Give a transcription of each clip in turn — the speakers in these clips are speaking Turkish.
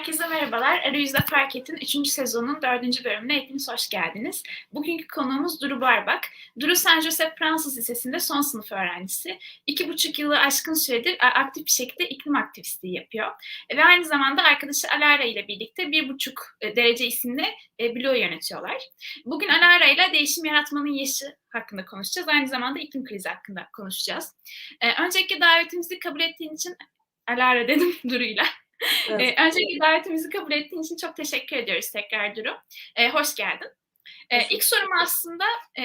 Herkese merhabalar. Arayüzde Fark Et'in 3. sezonun 4. bölümüne hepiniz hoş geldiniz. Bugünkü konuğumuz Duru Barbak. Duru San Jose Fransız Lisesi'nde son sınıf öğrencisi. İki buçuk yılı aşkın süredir aktif bir şekilde iklim aktivistliği yapıyor. Ve aynı zamanda arkadaşı Alara ile birlikte bir buçuk e, derece isimli e, bloğu yönetiyorlar. Bugün Alara ile değişim yaratmanın yaşı hakkında konuşacağız. Aynı zamanda iklim krizi hakkında konuşacağız. E, öncelikle davetimizi kabul ettiğin için Alara dedim Duru'yla. Evet. Ee, öncelikle davetimizi kabul ettiğin için çok teşekkür ediyoruz tekrar Duru. Ee, hoş geldin. Ee, ilk sorum aslında e,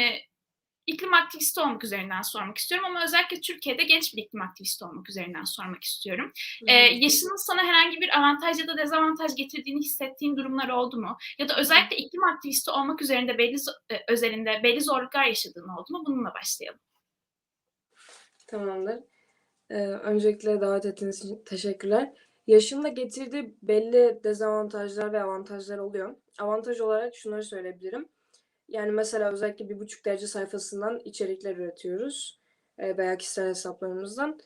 iklim aktivisti olmak üzerinden sormak istiyorum ama özellikle Türkiye'de genç bir iklim aktivisti olmak üzerinden sormak istiyorum. Ee, yaşının sana herhangi bir avantaj ya da dezavantaj getirdiğini hissettiğin durumlar oldu mu? Ya da özellikle iklim aktivisti olmak üzerinde belli e, özelinde belli zorluklar yaşadığın oldu mu? Bununla başlayalım. Tamamdır. Ee, öncelikle davet ettiğiniz için teşekkürler. Yaşın getirdiği belli dezavantajlar ve avantajlar oluyor. Avantaj olarak şunları söyleyebilirim. Yani mesela özellikle bir buçuk derece sayfasından içerikler üretiyoruz e, veya kişisel hesaplarımızdan.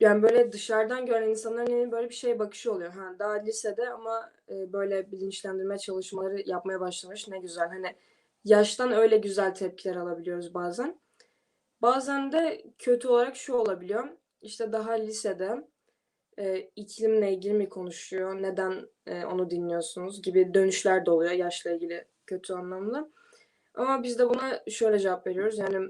Yani böyle dışarıdan gören insanların böyle bir şey bakışı oluyor. Ha, daha lisede ama e, böyle bilinçlendirme çalışmaları yapmaya başlamış. Ne güzel. Hani yaştan öyle güzel tepkiler alabiliyoruz bazen. Bazen de kötü olarak şu olabiliyor. İşte daha lisede e, iklimle ilgili mi konuşuyor, neden e, onu dinliyorsunuz gibi dönüşler de oluyor yaşla ilgili kötü anlamda. Ama biz de buna şöyle cevap veriyoruz. Yani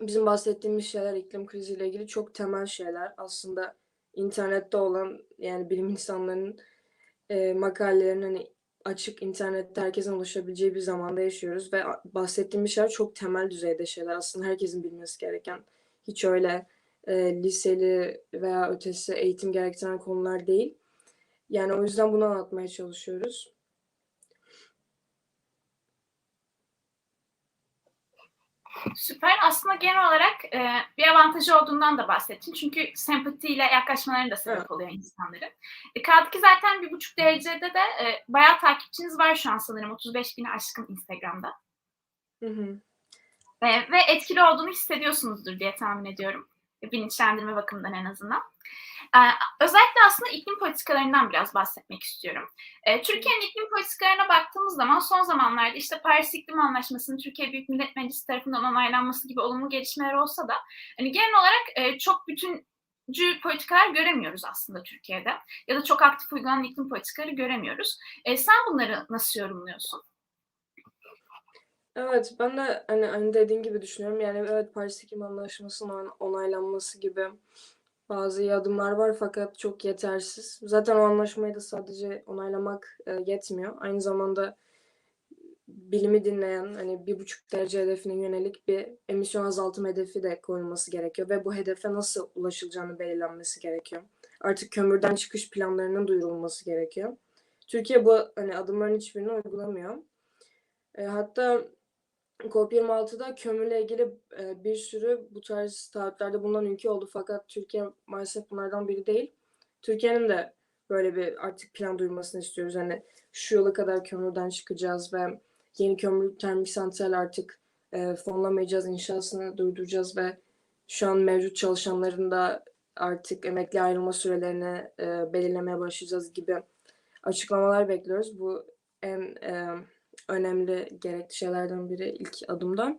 bizim bahsettiğimiz şeyler iklim kriziyle ilgili çok temel şeyler. Aslında internette olan yani bilim insanlarının e, makalelerinin hani açık internette herkesin ulaşabileceği bir zamanda yaşıyoruz ve bahsettiğimiz şeyler çok temel düzeyde şeyler. Aslında herkesin bilmesi gereken hiç öyle e, liseli veya ötesi eğitim gerektiren konular değil. Yani o yüzden bunu anlatmaya çalışıyoruz. Süper. Aslında genel olarak e, bir avantajı olduğundan da bahsettin. Çünkü sempatiyle yaklaşmalarını da sebep evet. oluyor insanların. E, kaldı ki zaten bir buçuk derecede de e, bayağı takipçiniz var şu an sanırım. 35 bini aşkın Instagram'da. Hı hı. E, ve etkili olduğunu hissediyorsunuzdur diye tahmin ediyorum bilinçlendirme bakımından en azından. Ee, özellikle aslında iklim politikalarından biraz bahsetmek istiyorum. Ee, Türkiye'nin iklim politikalarına baktığımız zaman son zamanlarda işte Paris İklim Anlaşması'nın Türkiye Büyük Millet Meclisi tarafından onaylanması gibi olumlu gelişmeler olsa da hani genel olarak e, çok bütüncül politikalar göremiyoruz aslında Türkiye'de. Ya da çok aktif uygulanan iklim politikaları göremiyoruz. E, sen bunları nasıl yorumluyorsun? Evet, ben de hani aynı dediğin gibi düşünüyorum. Yani evet Paris İklim Anlaşması'nın onaylanması gibi bazı adımlar var fakat çok yetersiz. Zaten o anlaşmayı da sadece onaylamak e, yetmiyor. Aynı zamanda bilimi dinleyen hani bir buçuk derece hedefine yönelik bir emisyon azaltım hedefi de koyulması gerekiyor ve bu hedefe nasıl ulaşılacağını belirlenmesi gerekiyor. Artık kömürden çıkış planlarının duyurulması gerekiyor. Türkiye bu hani adımların hiçbirini uygulamıyor. E, hatta COP26'da kömürle ilgili e, bir sürü bu tarz taahhütlerde bulunan ülke oldu fakat Türkiye maalesef bunlardan biri değil. Türkiye'nin de böyle bir artık plan duyurmasını istiyoruz. Hani şu yıla kadar kömürden çıkacağız ve yeni kömür termik santral artık e, fonlamayacağız, inşasını durduracağız ve şu an mevcut çalışanların da artık emekli ayrılma sürelerini e, belirlemeye başlayacağız gibi açıklamalar bekliyoruz. Bu en e, önemli gerekli şeylerden biri ilk adımda.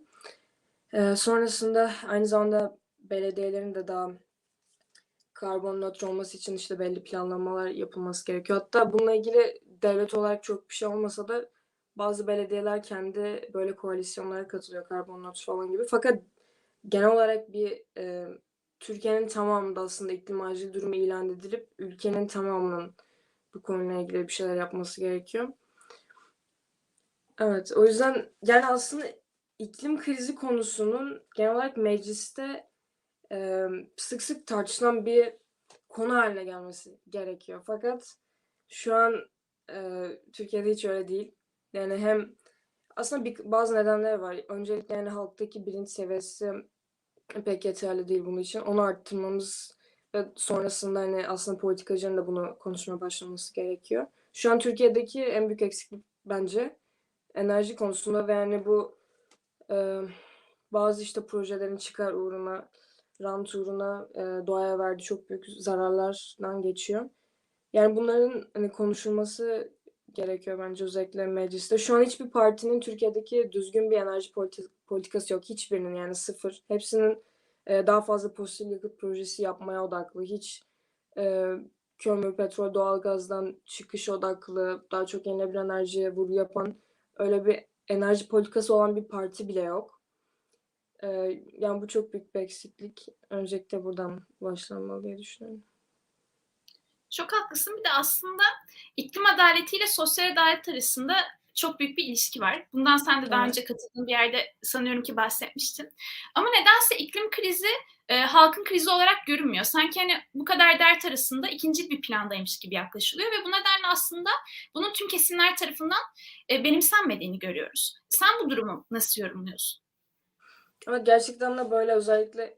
Ee, sonrasında aynı zamanda belediyelerin de daha karbon nötr olması için işte belli planlamalar yapılması gerekiyor. Hatta bununla ilgili devlet olarak çok bir şey olmasa da bazı belediyeler kendi böyle koalisyonlara katılıyor karbon nötr falan gibi. Fakat genel olarak bir e, Türkiye'nin tamamında aslında iklim acil durumu ilan edilip ülkenin tamamının bu konuyla ilgili bir şeyler yapması gerekiyor. Evet, o yüzden yani aslında iklim krizi konusunun genel olarak mecliste e, sık sık tartışılan bir konu haline gelmesi gerekiyor. Fakat şu an e, Türkiye'de hiç öyle değil. Yani hem aslında bir, bazı nedenler var. Öncelikle yani halktaki bilinç seviyesi pek yeterli değil bunun için. Onu arttırmamız ve sonrasında hani aslında politikacının da bunu konuşmaya başlaması gerekiyor. Şu an Türkiye'deki en büyük eksiklik bence enerji konusunda ve yani bu e, bazı işte projelerin çıkar uğruna, rant uğruna e, doğaya verdiği çok büyük zararlardan geçiyor. Yani bunların hani konuşulması gerekiyor bence özellikle mecliste. Şu an hiçbir partinin Türkiye'deki düzgün bir enerji politi- politikası yok. Hiçbirinin yani sıfır. Hepsinin e, daha fazla fosil yakıt projesi yapmaya odaklı. Hiç e, kömür, petrol, doğalgazdan çıkış odaklı, daha çok yenilenebilir enerjiye vurgu yapan öyle bir enerji politikası olan bir parti bile yok. E, yani bu çok büyük bir eksiklik. Öncelikle buradan başlanmalı diye düşünüyorum. Çok haklısın. Bir de aslında iklim adaletiyle sosyal adalet arasında çok büyük bir ilişki var. Bundan sen de daha Evet. önce katıldığın bir yerde sanıyorum ki bahsetmiştin. Ama nedense iklim krizi e, halkın krizi olarak görünmüyor. Sanki hani bu kadar dert arasında ikinci bir plandaymış gibi yaklaşılıyor ve bu nedenle aslında bunun tüm kesimler tarafından e, benimsenmediğini görüyoruz. Sen bu durumu nasıl yorumluyorsun? Ama gerçekten de böyle özellikle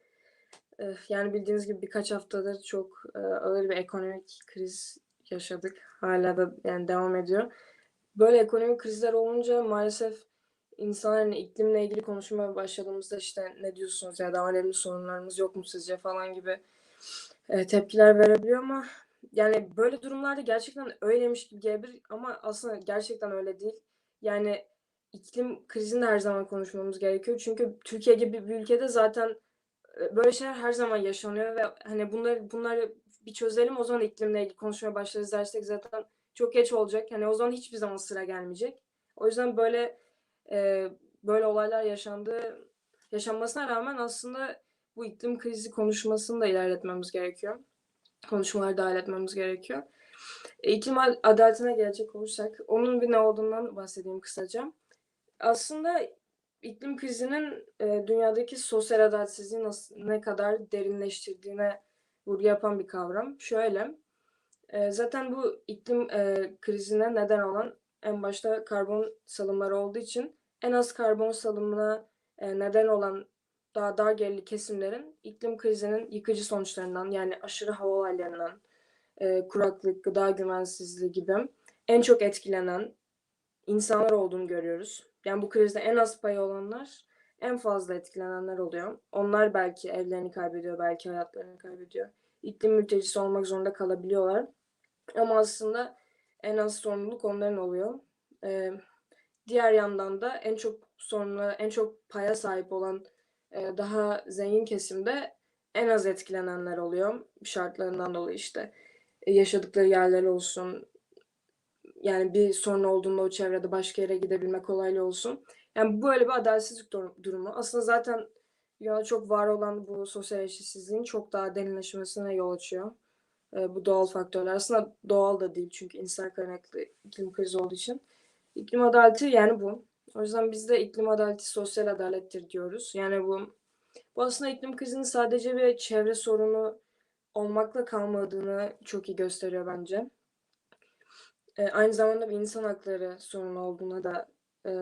e, yani bildiğiniz gibi birkaç haftadır çok e, ağır bir ekonomik kriz yaşadık. Hala da yani devam ediyor. Böyle ekonomik krizler olunca maalesef insanlar hani iklimle ilgili konuşmaya başladığımızda işte ne diyorsunuz ya daha önemli sorunlarımız yok mu sizce falan gibi e, tepkiler verebiliyor ama yani böyle durumlarda gerçekten öyleymiş gibi gelebilir ama aslında gerçekten öyle değil. Yani iklim krizini her zaman konuşmamız gerekiyor. Çünkü Türkiye gibi bir ülkede zaten e, böyle şeyler her zaman yaşanıyor ve hani bunları bunları bir çözelim o zaman iklimle ilgili konuşmaya başlarız dersek zaten çok geç olacak. Hani o zaman hiçbir zaman sıra gelmeyecek. O yüzden böyle e, böyle olaylar yaşandığı yaşanmasına rağmen aslında bu iklim krizi konuşmasını da ilerletmemiz gerekiyor. Konuşmaları dahil etmemiz gerekiyor. E, iklim adaletine gelecek olursak onun bir ne olduğundan bahsedeyim kısaca. Aslında iklim krizinin e, dünyadaki sosyal adaletsizliği nasıl, ne kadar derinleştirdiğine vurgu yapan bir kavram. Şöyle, e, zaten bu iklim e, krizine neden olan en başta karbon salımları olduğu için en az karbon salımına e, neden olan daha dar gelirli kesimlerin iklim krizinin yıkıcı sonuçlarından yani aşırı hava olaylarından, e, kuraklık, gıda güvensizliği gibi en çok etkilenen insanlar olduğunu görüyoruz. Yani bu krizde en az payı olanlar en fazla etkilenenler oluyor. Onlar belki evlerini kaybediyor, belki hayatlarını kaybediyor. İklim mültecisi olmak zorunda kalabiliyorlar. Ama aslında en az sorumluluk onların oluyor. Ee, diğer yandan da en çok sorumlu, en çok paya sahip olan e, daha zengin kesimde en az etkilenenler oluyor. Şartlarından dolayı işte. E, yaşadıkları yerler olsun, yani bir sorun olduğunda o çevrede başka yere gidebilmek kolaylı olsun. Yani böyle bir adaletsizlik durumu. Aslında zaten dünyada çok var olan bu sosyal eşitsizliğin çok daha derinleşmesine yol açıyor. E, bu doğal faktörler. Aslında doğal da değil çünkü insan kaynaklı iklim krizi olduğu için. İklim adaleti yani bu. O yüzden biz de iklim adaleti sosyal adalettir diyoruz. Yani bu bu aslında iklim krizinin sadece bir çevre sorunu olmakla kalmadığını çok iyi gösteriyor bence. E, aynı zamanda bir insan hakları sorunu olduğuna da e,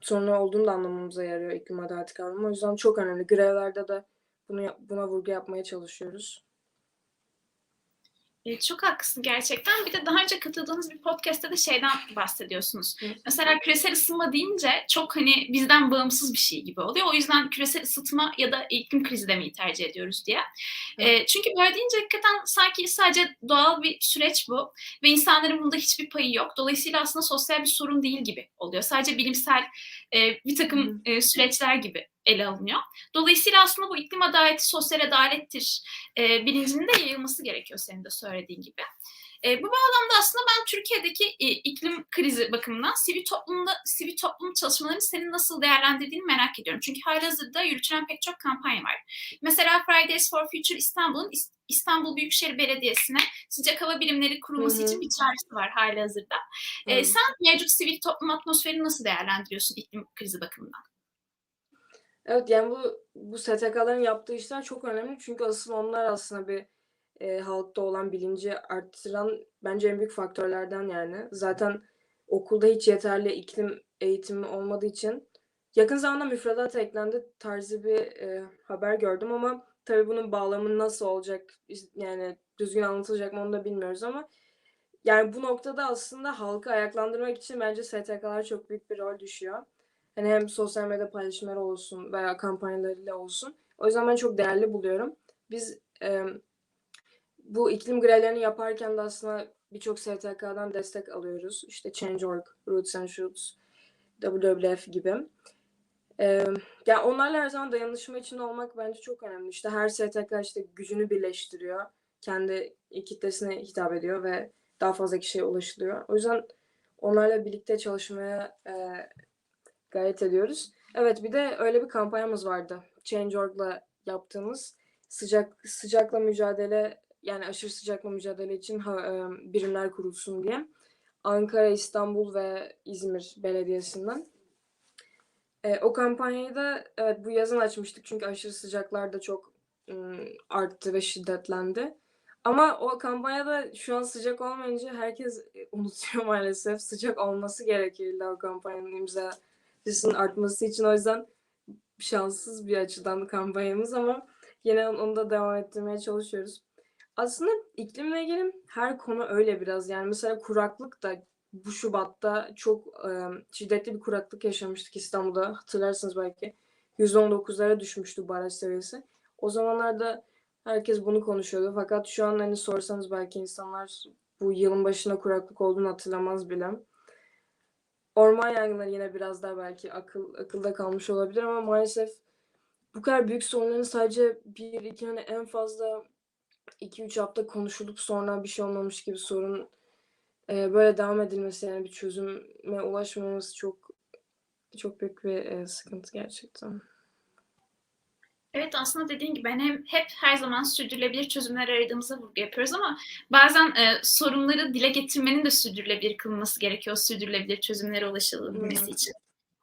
sorunu olduğunu da anlamamıza yarıyor iklim adaleti kavramı. O yüzden çok önemli. Grevlerde de bunu buna vurgu yapmaya çalışıyoruz. E, çok haklısın gerçekten. Bir de daha önce katıldığınız bir podcast'te de şeyden bahsediyorsunuz. Evet. Mesela küresel ısınma deyince çok hani bizden bağımsız bir şey gibi oluyor. O yüzden küresel ısıtma ya da iklim krizi demeyi tercih ediyoruz diye. Evet. E, çünkü böyle deyince hakikaten sanki sadece doğal bir süreç bu ve insanların bunda hiçbir payı yok. Dolayısıyla aslında sosyal bir sorun değil gibi oluyor. Sadece bilimsel e, bir takım e, süreçler gibi ele alınıyor. Dolayısıyla aslında bu iklim adaleti sosyal adalettir e, bilincinin de yayılması gerekiyor senin de söylediğin gibi. E, bu bağlamda aslında ben Türkiye'deki e, iklim krizi bakımından sivil toplumda sivil toplum çalışmalarını senin nasıl değerlendirdiğini merak ediyorum. Çünkü halihazırda yürütülen pek çok kampanya var. Mesela Fridays for Future İstanbul'un İstanbul Büyükşehir Belediyesi'ne sıcak hava birimleri kurulması için bir çağrısı var halihazırda. E, sen mevcut sivil toplum atmosferini nasıl değerlendiriyorsun iklim krizi bakımından? Evet yani bu bu STK'ların yaptığı işler çok önemli çünkü asıl onlar aslında bir e, halkta olan bilinci arttıran bence en büyük faktörlerden yani. Zaten okulda hiç yeterli iklim eğitimi olmadığı için yakın zamanda müfredata eklendi tarzı bir e, haber gördüm ama tabii bunun bağlamı nasıl olacak yani düzgün anlatılacak mı onu da bilmiyoruz ama yani bu noktada aslında halkı ayaklandırmak için bence STK'lar çok büyük bir rol düşüyor. Hani hem sosyal medya paylaşımları olsun veya kampanyalarıyla olsun. O yüzden ben çok değerli buluyorum. Biz e, bu iklim grevlerini yaparken de aslında birçok STK'dan destek alıyoruz. İşte Change.org, Roots and Shoots, WWF gibi. Ee, yani onlarla her zaman dayanışma içinde olmak bence çok önemli. İşte her STK işte gücünü birleştiriyor. Kendi kitlesine hitap ediyor ve daha fazla kişiye ulaşılıyor. O yüzden onlarla birlikte çalışmaya e, gayret ediyoruz. Evet bir de öyle bir kampanyamız vardı. Change.org'la yaptığımız sıcak sıcakla mücadele yani aşırı sıcakla mücadele için ha, e, birimler kurulsun diye. Ankara, İstanbul ve İzmir Belediyesi'nden. E, o kampanyayı da evet bu yazın açmıştık çünkü aşırı sıcaklar da çok ım, arttı ve şiddetlendi. Ama o kampanyada şu an sıcak olmayınca herkes e, unutuyor maalesef. Sıcak olması gerekiyor illa o kampanyanın imza sayısının artması için. O yüzden şanssız bir açıdan kampanyamız ama yine onu da devam ettirmeye çalışıyoruz. Aslında iklimle ilgili her konu öyle biraz. Yani mesela kuraklık da bu Şubat'ta çok e, şiddetli bir kuraklık yaşamıştık İstanbul'da. Hatırlarsınız belki. %19'lara düşmüştü baraj seviyesi. O zamanlarda herkes bunu konuşuyordu. Fakat şu an hani sorsanız belki insanlar bu yılın başına kuraklık olduğunu hatırlamaz bile. Orman yangınları yine biraz daha belki akıl akılda kalmış olabilir ama maalesef bu kadar büyük sorunların sadece bir iki hani en fazla 2-3 hafta konuşulup sonra bir şey olmamış gibi sorun e, böyle devam edilmesi yani bir çözüme ulaşmaması çok çok büyük bir e, sıkıntı gerçekten. Evet aslında dediğin gibi hani hem hep her zaman sürdürülebilir çözümler aradığımıza vurgu yapıyoruz ama bazen e, sorunları dile getirmenin de sürdürülebilir kılınması gerekiyor sürdürülebilir çözümlere ulaşılabilmesi Hı. için.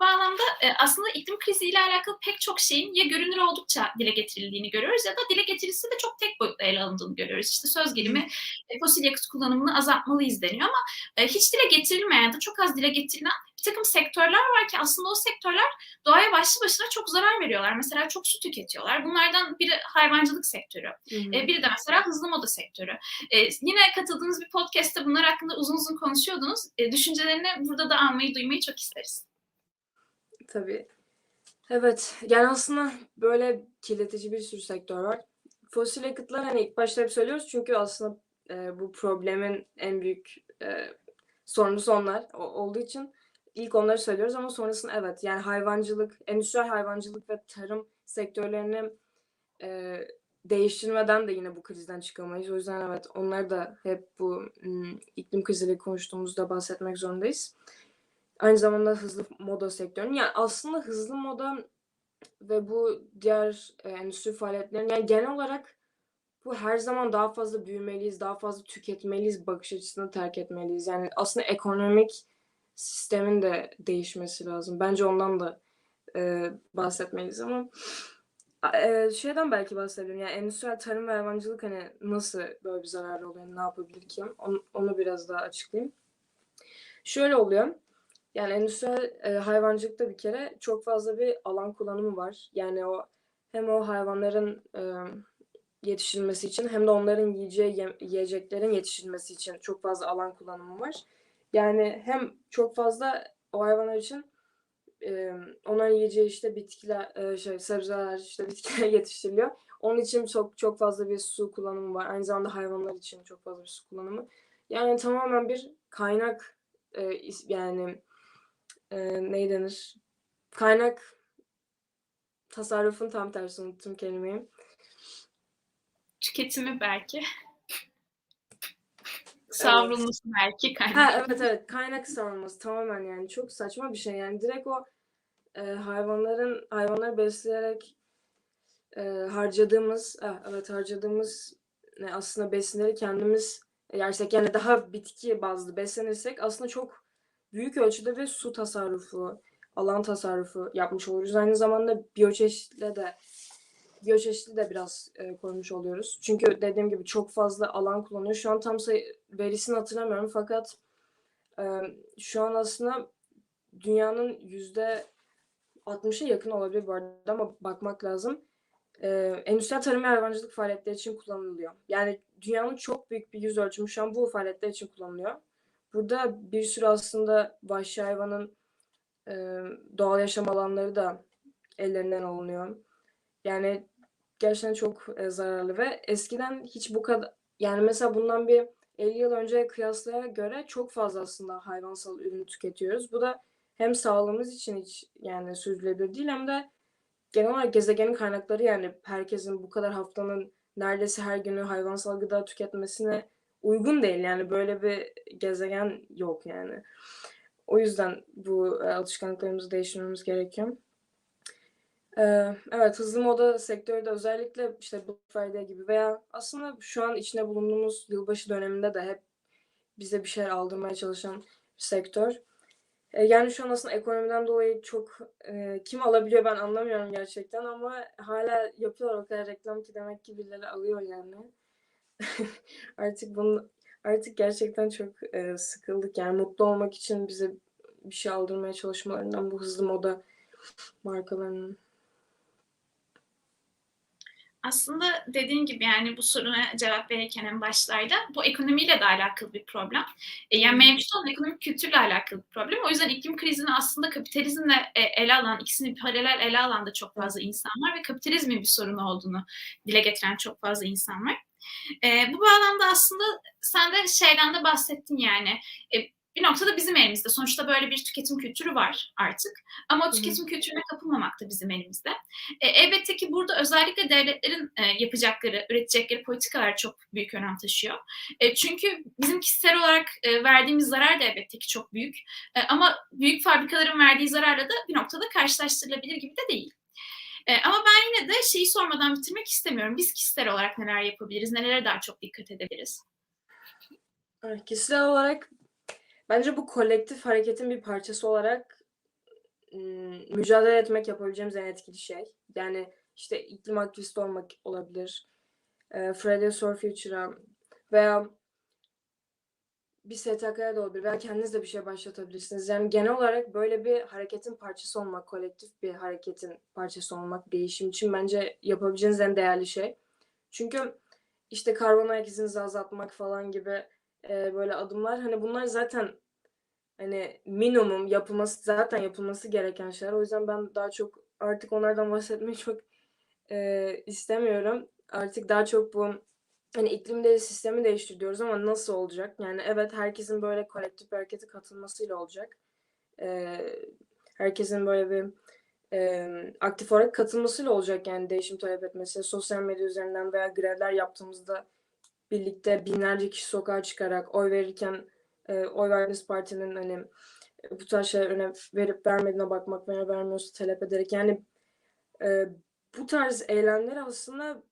Bu anlamda e, aslında iklim kriziyle alakalı pek çok şeyin ya görünür oldukça dile getirildiğini görüyoruz ya da dile getirilse de çok tek boyutlu ele alındığını görüyoruz. İşte söz gelimi e, fosil yakıt kullanımını azaltmalıyız deniyor ama e, hiç dile getirilmeyen ya da çok az dile getirilen bir takım sektörler var ki aslında o sektörler doğaya başlı başına çok zarar veriyorlar. Mesela çok su tüketiyorlar. Bunlardan biri hayvancılık sektörü. Hı. E, biri de mesela hızlı moda sektörü. E, yine katıldığınız bir podcast'te bunlar hakkında uzun uzun konuşuyordunuz. E, düşüncelerini burada da almayı, duymayı çok isteriz. Tabii. Evet. Yani aslında böyle kirletici bir sürü sektör var. Fosil yakıtlar hani ilk başta hep söylüyoruz çünkü aslında e, bu problemin en büyük e, sorumlusu onlar o- olduğu için ilk onları söylüyoruz ama sonrasında evet yani hayvancılık, endüstriyel hayvancılık ve tarım sektörlerini e, değiştirmeden de yine bu krizden çıkamayız. O yüzden evet onları da hep bu m, iklim kriziyle konuştuğumuzda bahsetmek zorundayız. Aynı zamanda hızlı moda sektörünün yani aslında hızlı moda ve bu diğer e, endüstri faaliyetlerin yani genel olarak bu her zaman daha fazla büyümeliyiz, daha fazla tüketmeliyiz bakış açısını terk etmeliyiz. Yani aslında ekonomik sistemin de değişmesi lazım. Bence ondan da e, bahsetmeliyiz ama e, şeyden belki bahsedelim. Yani endüstriyel tarım ve hayvancılık hani nasıl böyle bir zarar oluyor, ne yapabilir ki? Onu, onu biraz daha açıklayayım. Şöyle oluyor. Yani endüstriyel e, hayvancılıkta bir kere çok fazla bir alan kullanımı var. Yani o hem o hayvanların e, yetiştirilmesi için hem de onların yiyeceği yem- yiyeceklerin yetiştirilmesi için çok fazla alan kullanımı var. Yani hem çok fazla o hayvanlar için e, onların yiyeceği işte bitkiler, e, şey sebzeler, işte bitkiler yetiştiriliyor. Onun için çok çok fazla bir su kullanımı var. Aynı zamanda hayvanlar için çok fazla bir su kullanımı. Yani tamamen bir kaynak e, yani e, ne denir? Kaynak tasarrufun tam tersi unuttum kelimeyi. Tüketimi belki. Savrulması belki Ha kaynak. evet evet kaynak savunması tamamen yani çok saçma bir şey yani direkt o e, hayvanların hayvanları besleyerek e, harcadığımız ah, evet harcadığımız ne, aslında besinleri kendimiz yersek yani daha bitki bazlı beslenirsek aslında çok büyük ölçüde bir su tasarrufu, alan tasarrufu yapmış oluruz. Aynı zamanda biyoçeşitle de biyoçeşitliği de biraz e, korumuş oluyoruz. Çünkü dediğim gibi çok fazla alan kullanıyor. Şu an tam sayı verisini hatırlamıyorum fakat e, şu an aslında dünyanın yüzde 60'a yakın olabilir bu arada ama bakmak lazım. E, endüstriyel tarım ve hayvancılık faaliyetleri için kullanılıyor. Yani dünyanın çok büyük bir yüz ölçümü şu an bu faaliyetler için kullanılıyor. Burada bir sürü aslında vahşi hayvanın e, doğal yaşam alanları da ellerinden alınıyor. Yani gerçekten çok e, zararlı ve eskiden hiç bu kadar yani mesela bundan bir 50 yıl önceye kıyaslaya göre çok fazla aslında hayvansal ürün tüketiyoruz. Bu da hem sağlığımız için hiç yani sürdürülebilir değil hem de genel olarak gezegenin kaynakları yani herkesin bu kadar haftanın neredeyse her günü hayvansal gıda tüketmesine uygun değil. Yani böyle bir gezegen yok yani. O yüzden bu e, alışkanlıklarımızı değiştirmemiz gerekiyor. Ee, evet hızlı moda sektörü de özellikle işte Black Friday gibi veya aslında şu an içinde bulunduğumuz yılbaşı döneminde de hep bize bir şeyler aldırmaya çalışan bir sektör. Ee, yani şu an aslında ekonomiden dolayı çok e, kim alabiliyor ben anlamıyorum gerçekten ama hala yapıyorlar o kadar reklam ki demek ki birileri alıyor yani. artık bunu artık gerçekten çok e, sıkıldık yani mutlu olmak için bize bir şey aldırmaya çalışmalarından bu hızlı moda markalarının. Aslında dediğin gibi yani bu soruna cevap verirken en başlarda bu ekonomiyle de alakalı bir problem. E, yani mevcut olan ekonomik kültürle alakalı bir problem. O yüzden iklim krizini aslında kapitalizmle e, ele alan, ikisini paralel ele alan da çok fazla insan var ve kapitalizmin bir sorunu olduğunu dile getiren çok fazla insan var. E, bu bağlamda aslında sen de şeyden de bahsettin yani. E, bir noktada bizim elimizde. Sonuçta böyle bir tüketim kültürü var artık. Ama o tüketim kültürüne kapılmamak da bizim elimizde. E, elbette ki burada özellikle devletlerin e, yapacakları, üretecekleri politikalar çok büyük önem taşıyor. E, çünkü bizim kişisel olarak e, verdiğimiz zarar da elbette ki çok büyük. E, ama büyük fabrikaların verdiği zararla da bir noktada karşılaştırılabilir gibi de değil. E, ama ben yine de şeyi sormadan bitirmek istemiyorum. Biz kişisel olarak neler yapabiliriz, nelere daha çok dikkat edebiliriz? Kişisel olarak bence bu kolektif hareketin bir parçası olarak mücadele etmek yapabileceğimiz en etkili şey. Yani işte iklim aktivisti olmak olabilir. E, Fridays for Future'a veya bir STK'ya da olabilir veya kendiniz de bir şey başlatabilirsiniz. Yani genel olarak böyle bir hareketin parçası olmak, kolektif bir hareketin parçası olmak değişim için bence yapabileceğiniz en değerli şey. Çünkü işte karbon ayak izinizi azaltmak falan gibi e, böyle adımlar hani bunlar zaten hani minimum yapılması zaten yapılması gereken şeyler. O yüzden ben daha çok artık onlardan bahsetmeyi çok e, istemiyorum. Artık daha çok bu hani iklim değişikliği sistemi değiştiriyoruz ama nasıl olacak? Yani evet herkesin böyle kolektif harekete katılmasıyla olacak. E, herkesin böyle bir e, aktif olarak katılmasıyla olacak yani değişim talep etmesi. Sosyal medya üzerinden veya grevler yaptığımızda birlikte binlerce kişi sokağa çıkarak oy verirken e, oy verdiğiniz partinin hani bu tarz şeyler önem verip vermediğine bakmak veya vermiyorsa talep ederek yani e, bu tarz eylemleri aslında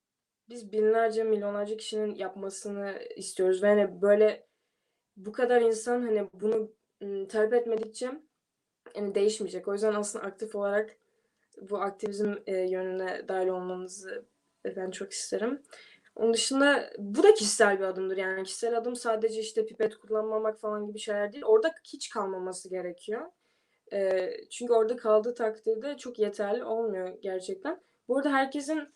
biz binlerce milyonlarca kişinin yapmasını istiyoruz ve hani böyle bu kadar insan hani bunu talep etmedikçe yani değişmeyecek. O yüzden aslında aktif olarak bu aktivizm e, yönüne dahil olmanızı ben çok isterim. Onun dışında bu da kişisel bir adımdır. Yani kişisel adım sadece işte pipet kullanmamak falan gibi şeyler değil. Orada hiç kalmaması gerekiyor. E, çünkü orada kaldığı takdirde çok yeterli olmuyor gerçekten. Bu arada herkesin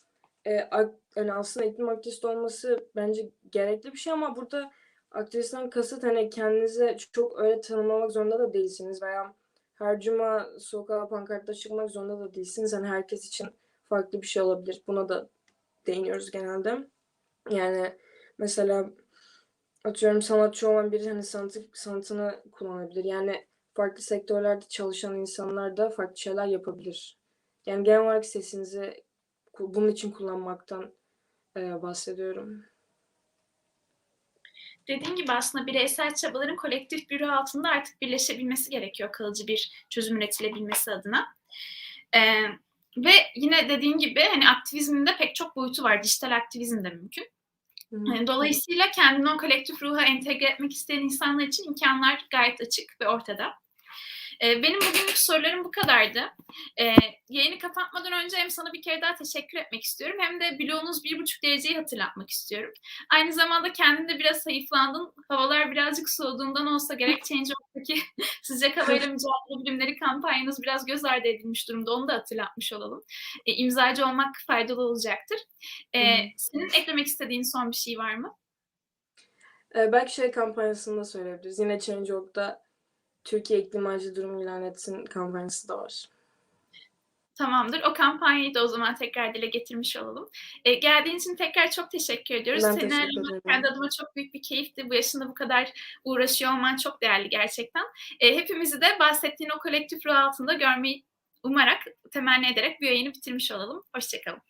e, yani aslında iklim aktivisti olması bence gerekli bir şey ama burada aktivistten kasıt hani kendinize çok öyle tanımlamak zorunda da değilsiniz veya her cuma sokağa pankartta çıkmak zorunda da değilsiniz. Hani herkes için farklı bir şey olabilir. Buna da değiniyoruz genelde. Yani mesela atıyorum sanatçı olan biri hani sanatı, sanatını kullanabilir. Yani farklı sektörlerde çalışan insanlar da farklı şeyler yapabilir. Yani genel olarak sesinizi bunun için kullanmaktan e, bahsediyorum. Dediğim gibi aslında bireysel çabaların kolektif bir altında artık birleşebilmesi gerekiyor kalıcı bir çözüm üretilebilmesi adına. Ee, ve yine dediğim gibi hani aktivizmin de pek çok boyutu var. Dijital aktivizm de mümkün. Yani dolayısıyla kendini o kolektif ruha entegre etmek isteyen insanlar için imkanlar gayet açık ve ortada. Ee, benim bugünkü sorularım bu kadardı. Ee, yayını kapatmadan önce hem sana bir kere daha teşekkür etmek istiyorum hem de bloğunuz bir buçuk dereceyi hatırlatmak istiyorum. Aynı zamanda kendin de biraz hayıflandın. Havalar birazcık soğuduğundan olsa gerek Change.org'daki sıcak havayla mücadele bilimleri kampanyanız biraz göz ardı edilmiş durumda. Onu da hatırlatmış olalım. E, imzacı olmak faydalı olacaktır. E, senin eklemek istediğin son bir şey var mı? Belki şey kampanyasında söyleyebiliriz. Yine Change.org'da Türkiye iklim acil durum ilan etsin kampanyası da var. Tamamdır. O kampanyayı da o zaman tekrar dile getirmiş olalım. E, geldiğin için tekrar çok teşekkür ediyoruz. Ben Seni teşekkür ederim. kendi adıma çok büyük bir keyifti. Bu yaşında bu kadar uğraşıyor olman çok değerli gerçekten. E, hepimizi de bahsettiğin o kolektif ruh altında görmeyi umarak, temenni ederek bu yayını bitirmiş olalım. Hoşçakalın.